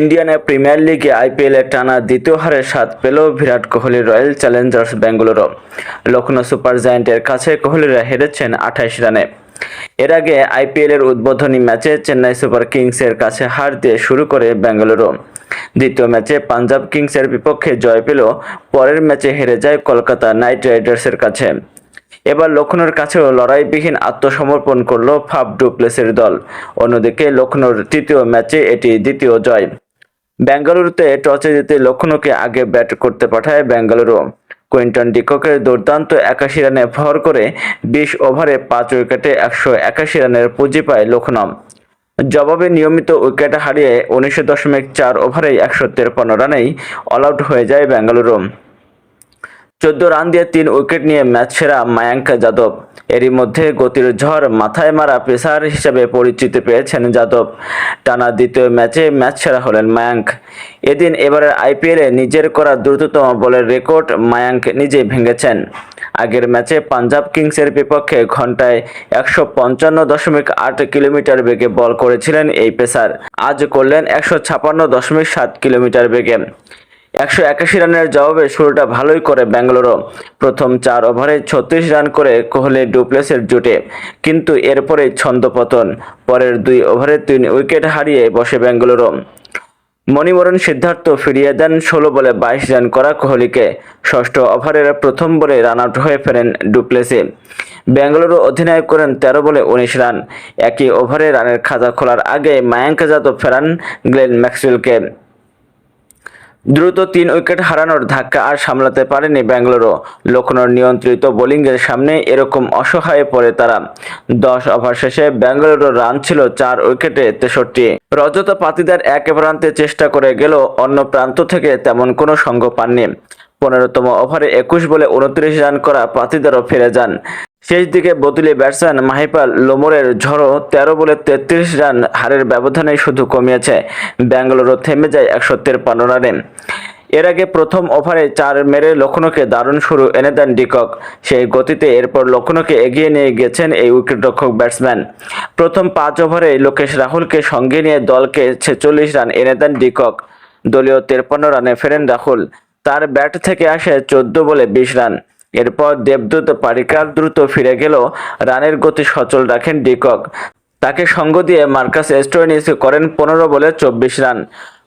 ইন্ডিয়ানের premier লিগে আইপিএলে টানা দ্বিতীয় হারের স্বাদ পেল Virat Kohli Royal Challengers Bengaluru. Lucknow Super জায়ান্টের কাছে কোহলিরা হেরেছেন আঠাইশ রানে। এর আগে আইপিএলের উদ্বোধনী ম্যাচে চেন্নাই সুপার কিংসের কাছে হার দিয়ে শুরু করে বেঙ্গালুরু। দ্বিতীয় ম্যাচে পাঞ্জাব কিংসের বিপক্ষে জয় পেল পরের ম্যাচে হেরে যায় কলকাতা নাইট রাইডার্সের কাছে। এবার লখনৌর কাছেও লড়াইবিহীন আত্মসমর্পণ করল ফাফ ডুপ্লেসের দল। অন্যদিকে লখনৌর তৃতীয় ম্যাচে এটি দ্বিতীয় জয়। বেঙ্গালুরুতে টসে জিতে লক্ষণকে আগে ব্যাট করতে পাঠায় বেঙ্গালুরু কুইন্টন ডিককের দুর্দান্ত একাশি রানে ভর করে বিশ ওভারে পাঁচ উইকেটে একশো একাশি রানের পুঁজি পায় লক্ষণম জবাবে নিয়মিত উইকেট হারিয়ে উনিশশো দশমিক চার ওভারেই একশো তেরপন্ন রানেই অল আউট হয়ে যায় বেঙ্গালুরু চোদ্দ রান দিয়ে তিন উইকেট নিয়ে ম্যাচ সেরা মায়াঙ্ক যাদব। এরই মধ্যে গতির ঝড় মাথায় মারা পেসার হিসেবে পরিচিতি পেয়েছেন যাদব। টানা দ্বিতীয় ম্যাচে ম্যাচ সেরা হলেন মায়াঙ্ক। এদিন এবারের আইপিএলে নিজের করা দ্রুততম বলের রেকর্ড মায়াঙ্ক নিজে ভেঙেছেন। আগের ম্যাচে পাঞ্জাব কিংসের বিপক্ষে ঘন্টায় একশো পঞ্চান্ন দশমিক আট কিলোমিটার বেগে বল করেছিলেন এই পেসার। আজ করলেন একশো ছাপান্ন দশমিক সাত কিলোমিটার বেগে। একশো একাশি রানের জবাবে শুরুটা ভালোই করে বেঙ্গালুরু প্রথম চার ওভারে ছত্রিশ রান করে কোহলি ডুপ্লেসের জুটে, কিন্তু এরপরে ছন্দপতন পরের দুই ওভারে তিন উইকেট হারিয়ে বসে বেঙ্গালুরু মণিবরণ সিদ্ধার্থ ফিরিয়ে দেন ষোলো বলে বাইশ রান করা কোহলিকে। ষষ্ঠ ওভারের প্রথম বলে রান আউট হয়ে ফেরেন ডুপ্লেসি। বেঙ্গালুরু অধিনায়ক করেন তেরো বলে উনিশ রান। একই ওভারে রানের খাতা খোলার আগে মায়াঙ্ক যাদব ফেরান গ্লেন ম্যাক্সওয়েলকে। দ্রুত তিন উইকেট হারানোর ধাক্কা আর সামলাতে পারেনি বেঙ্গালুরু লখনৌর নিয়ন্ত্রিত বোলিংয়ের সামনে এরকম অসহায় পড়ে তারা। দশ ওভার শেষে বেঙ্গালুরুর রান ছিল চার উইকেটে তেষট্টি। রজত পাতিদার এক প্রান্তে চেষ্টা করে গেল অন্য প্রান্ত থেকে তেমন কোনো সঙ্গ পাননি। পনেরোতম ওভারে একুশ বলে উনত্রিশ রান করা পাতিদারও ফিরে যান। শেষ দিকে বদলি ব্যাটসম্যান মাহিপাল লোমরের ঝড়ো তেরো বলে তেত্রিশ রান হারের ব্যবধানে শুধু কমিয়েছে। বেঙ্গালুরু থেমে যায় একশো তেরপান্ন রানে। এর আগে প্রথম ওভারে চার মেরে লখনৌকে দারুণ শুরু এনে দেন ডিকক। সেই গতিতে এরপর লখনৌকে এগিয়ে নিয়ে গেছেন এই উইকেটরক্ষক ব্যাটসম্যান। প্রথম পাঁচ ওভারে লোকেশ রাহুলকে সঙ্গে নিয়ে দলকে ছেচল্লিশ রান এনে দেন ডিকক। দলীয় তেরপান্ন রানে ফেরেন রাহুল। তার ব্যাট থেকে আসে চোদ্দ বলে বিশ রান। এরপর দেবদূত পারিকার দ্রুত ফিরে গেল রানের গতি সচল রাখেন ডিকক। তাকে সঙ্গ দিয়ে মার্কাস এস্টোনিস করেন পনেরো বলে চব্বিশ রান।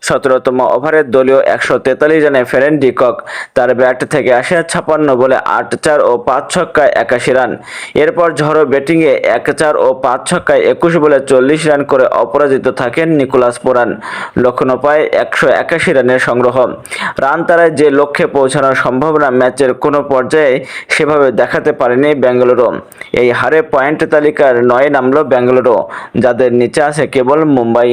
সতেরোতম ওভারে দলীয় একশো তেতাল্লিশ রানে ফেরেন ডিকক। তার ব্যাট থেকে আসে ছাপান্ন বলে আট চার ও পাঁচ ছক্কায় একাশি রান। এরপর ঝড়ো ব্যাটিংয়ে এক চার ও পাঁচ ছক্কায় একুশ বলে চল্লিশ রান করে অপরাজিত থাকেন নিকোলাস পোরান। লক্ষ্ণৌ পায় একশো একাশি রানের সংগ্রহ। রান তারায় যে লক্ষ্যে পৌঁছানোর সম্ভাবনা ম্যাচের কোনো পর্যায়ে সেভাবে দেখাতে পারেনি বেঙ্গালুরু। এই হারে পয়েন্ট তালিকার নয় নামলো বেঙ্গালুরু, যাদের নিচে আছে কেবল মুম্বাই